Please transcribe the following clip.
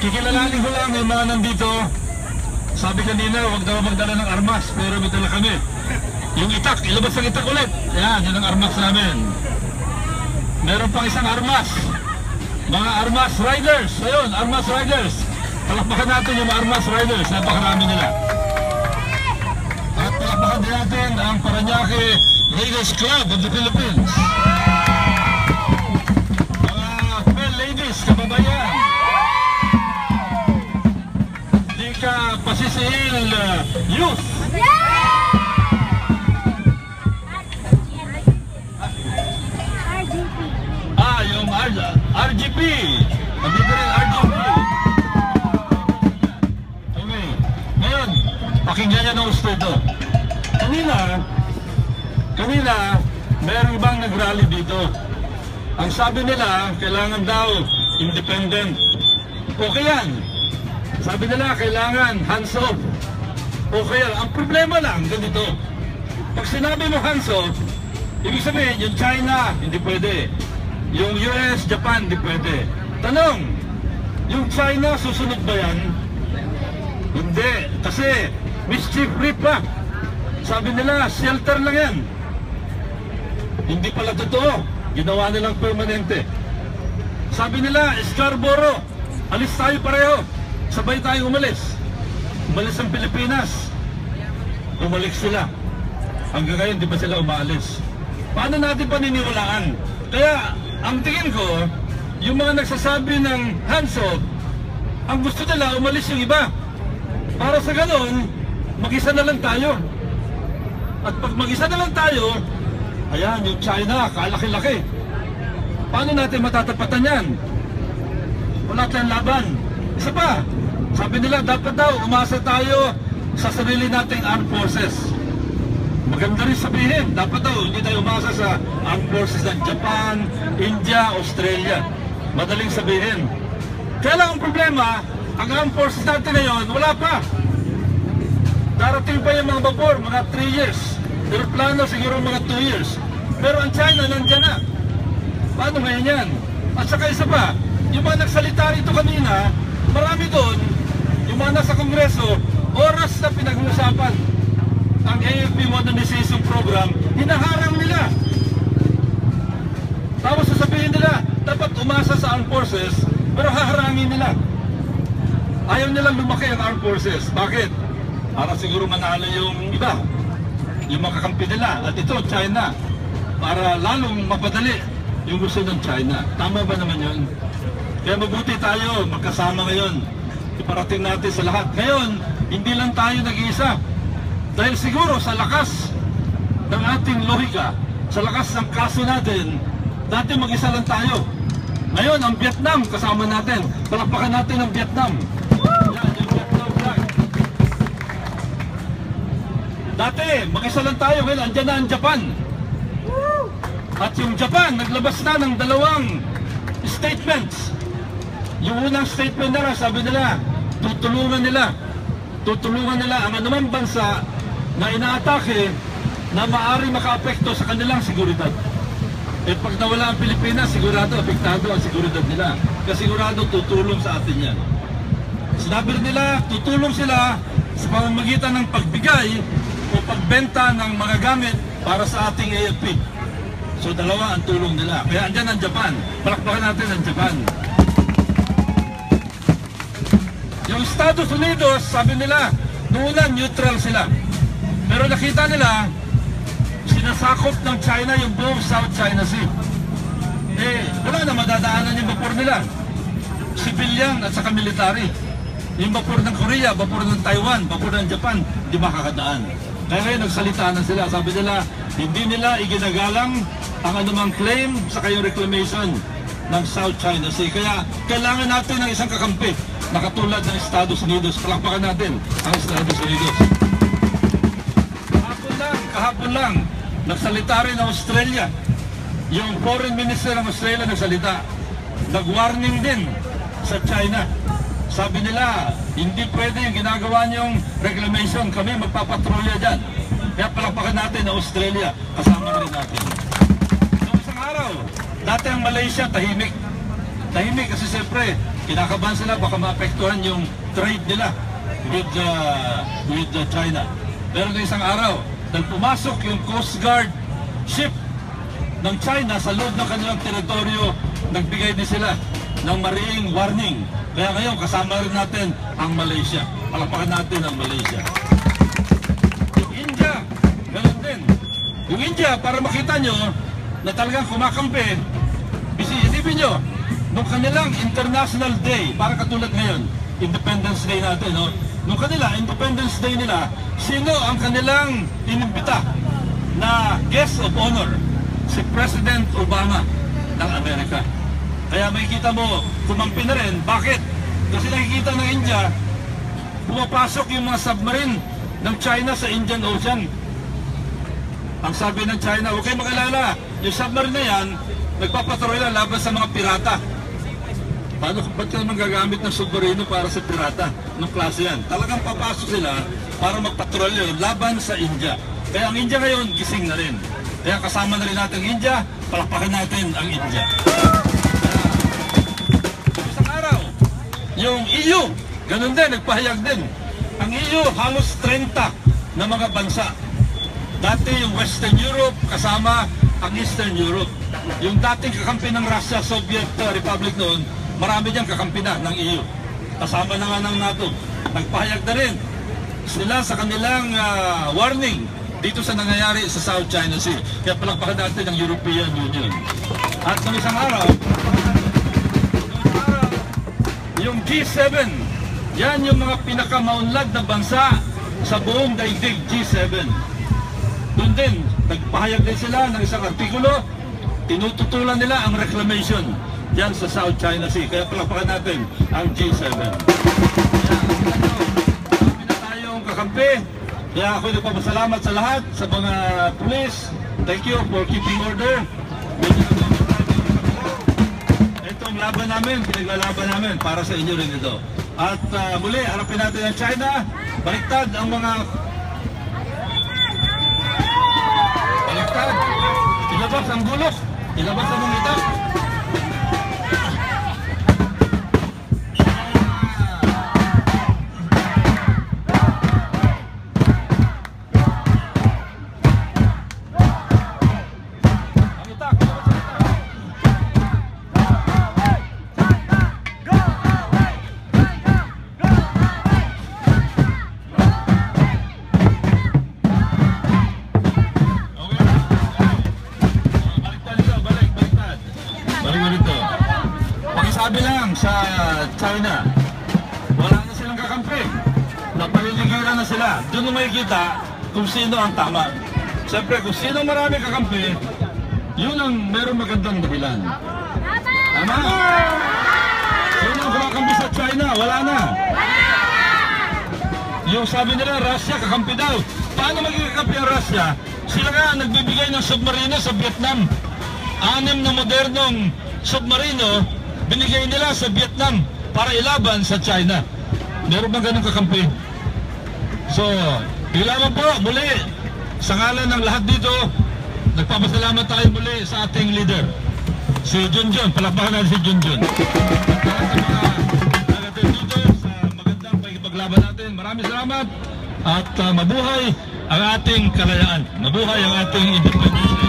Kikilalanin ko lang yung mga nandito. Sabi kanina, huwag daw magdala ng armas, pero may dala kami. Yung itak, ilabas ang itak ulit. Yan, yan ang armas namin. Meron pang isang armas. Mga armas riders. Ayun, armas riders. Palakpakan natin yung armas riders. Napakarami nila. At palakpakan din natin ang Paranaque Ladies Club of the Philippines. Mga well ladies, kababayan. Ka pasisiil uh, youth. Ah, yung R RGP. Nandito rin RGP. Okay. Ngayon, pakinggan niya ng gusto ito. Kanina, kanina, meron ibang nag-rally dito. Ang sabi nila, kailangan daw independent. Okay yan. Sabi nila, kailangan hands off. Okay yan. Ang problema lang, ganito. Pag sinabi mo hands off, ibig sabihin, yung China, hindi pwede. Yung US, Japan, hindi pwede. Tanong, yung China, susunod ba yan? Hindi. Kasi, mischief free pa. Sabi nila, shelter lang yan. Hindi pala totoo. Ginawa nilang permanente. Sabi nila, Scarborough, alis tayo pareho. Sabay tayo umalis. Umalis ang Pilipinas. Umalik sila. Hanggang ngayon, di ba sila umaalis? Paano natin paniniwalaan? Kaya, ang tingin ko, yung mga nagsasabi ng hands-off, ang gusto nila, umalis yung iba. Para sa ganon, mag-isa na lang tayo. At pag mag-isa na lang tayo, ayan, yung China, kalaki-laki. Paano natin matatapatan yan? Wala tayong laban. Isa pa, sabi nila, dapat daw umasa tayo sa sarili nating armed forces. Maganda rin sabihin, dapat daw hindi tayo umasa sa armed forces ng Japan, India, Australia. Madaling sabihin. Kaya lang ang problema, ang armed forces natin ngayon, wala pa. Darating pa yung mga vapor, mga 3 years. Aeroplano siguro mga 2 years. Pero ang China nandyan na. Paano ngayon yan? At saka isa pa, yung mga nagsalita rito kanina, marami doon, yung mga nasa kongreso, oras na pinag-uusapan ang AFP Modernization Program, hinaharang nila. Tapos sasabihin nila, dapat umasa sa armed forces, pero haharangin nila. Ayaw nilang lumaki ang armed forces. Bakit? Para siguro manalo yung iba, yung mga kakampi nila. At ito, China, para lalong mapadali yung gusto ng China. Tama ba naman yun? Kaya mabuti tayo, magkasama ngayon. Iparating natin sa lahat. Ngayon, hindi lang tayo nag-iisa. Dahil siguro sa lakas ng ating lohika, sa lakas ng kaso natin, dati mag-isa lang tayo. Ngayon, ang Vietnam kasama natin. Palakpakan natin ang Vietnam. Yan, yung Vietnam flag. Dati, mag-isa lang tayo. Ngayon, andyan na ang Japan. At yung Japan, naglabas na ng dalawang statements. Yung unang statement nila, sabi nila, tutulungan nila. Tutulungan nila ang anumang bansa na inaatake na maaari makaapekto sa kanilang seguridad. Eh pag nawala ang Pilipinas, sigurado apektado ang seguridad nila. Kasi sigurado tutulong sa atin yan. Sinabi nila, tutulong sila sa pamamagitan ng pagbigay o pagbenta ng mga gamit para sa ating AFP. So dalawa ang tulong nila. Kaya andyan ang Japan. Palakpakan natin ang Japan. Yung Estados Unidos, sabi nila, noon neutral sila. Pero nakita nila, sinasakop ng China yung buong South China Sea. Eh, wala na madadaanan yung vapor nila. Civilian at saka military. Yung vapor ng Korea, vapor ng Taiwan, vapor ng Japan, di makakadaan. Kaya ngayon nagsalita na sila. Sabi nila, hindi nila iginagalang ang anumang claim sa kayong reclamation ng South China Sea. Kaya kailangan natin ng isang kakampi na katulad ng Estados Unidos. Palakpakan natin ang Estados Unidos. Kahapon lang, kahapon lang, nagsalita rin ng Australia. Yung foreign minister ng Australia nagsalita. Nag-warning din sa China. Sabi nila, hindi pwede yung ginagawa niyong reclamation. Kami magpapatrolya dyan. Kaya palakpakan natin ang Australia. Kasama na rin natin. Noong isang araw, dati ang Malaysia tahimik. tahimik kasi siyempre, kinakabahan sila baka maapektuhan yung trade nila with, uh, with uh, China. Pero ng isang araw, nang pumasok yung Coast Guard ship ng China sa loob ng kanilang teritoryo, nagbigay din sila ng mariing warning. Kaya ngayon, kasama rin natin ang Malaysia. Palapakan natin ang Malaysia. Yung India, ganun din. Yung India, para makita nyo na talagang kumakampi, isipin nyo, nung kanilang International Day, para katulad ngayon, Independence Day natin, no? Nung kanila, Independence Day nila, sino ang kanilang inimbita na guest of honor? Si President Obama ng Amerika. Kaya makikita mo, kumampi na rin. Bakit? Kasi nakikita ng India, pumapasok yung mga submarine ng China sa Indian Ocean. Ang sabi ng China, kayong makalala, yung submarine na yan, nagpapatrol lang laban sa mga pirata. Paano, ba't ka naman gagamit ng submarino para sa pirata? Anong klase yan? Talagang papasok sila para magpatrol yun laban sa India. Kaya ang India ngayon, gising na rin. Kaya kasama na rin natin ang India, palakpakan natin ang India. Yung EU, ganun din, nagpahayag din. Ang EU, halos 30 na mga bansa. Dati yung Western Europe kasama ang Eastern Europe. Yung dating kakampi ng Russia, Soviet uh, Republic noon, marami diyang kakampi na ng EU. Kasama na nga ng NATO. Nagpahayag na rin sila sa kanilang uh, warning dito sa nangyayari sa South China Sea. Kaya palakpakan natin ang European Union. At ng isang araw, ng araw, yung G7, yan yung mga pinakamaunlad na bansa sa buong daigdig G7. Doon din, nagpahayag din sila ng isang artikulo, tinututulan nila ang reclamation dyan sa South China Sea. Kaya palakpakan natin ang G7. Kaya, na tayong kakampi. Kaya ako nagpapasalamat sa lahat, sa mga police. Thank you for keeping order. Medyo ang laban namin, pinaglalaban namin para sa inyo rin ito. At uh, muli, harapin natin ang China. Baliktad ang mga Baliktad. Ilabas ang gulok. Ilabas ang mga ito. Sa China, wala na silang kakampi. Napaliligiran na sila. Doon mo makikita kung sino ang tama. Siyempre, kung sino marami kakampi, yun ang meron magandang dahilan. Tama? Sino ang kumakampi sa China? Wala na. Yung sabi nila, Russia, kakampi daw. Paano magiging kakampi ang Russia? Sila nga nagbibigay ng submarino sa Vietnam. Anim na modernong submarino, binigay nila sa Vietnam para ilaban sa China. Meron bang ganun kakampi? So, kailangan po muli sa ngalan ng lahat dito, nagpapasalamat tayo muli sa ating leader. Si Junjun, palakpakan natin si Junjun. Pagkipaglaban natin. Maraming salamat at uh, mabuhay ang ating kalayaan. Mabuhay ang ating independence.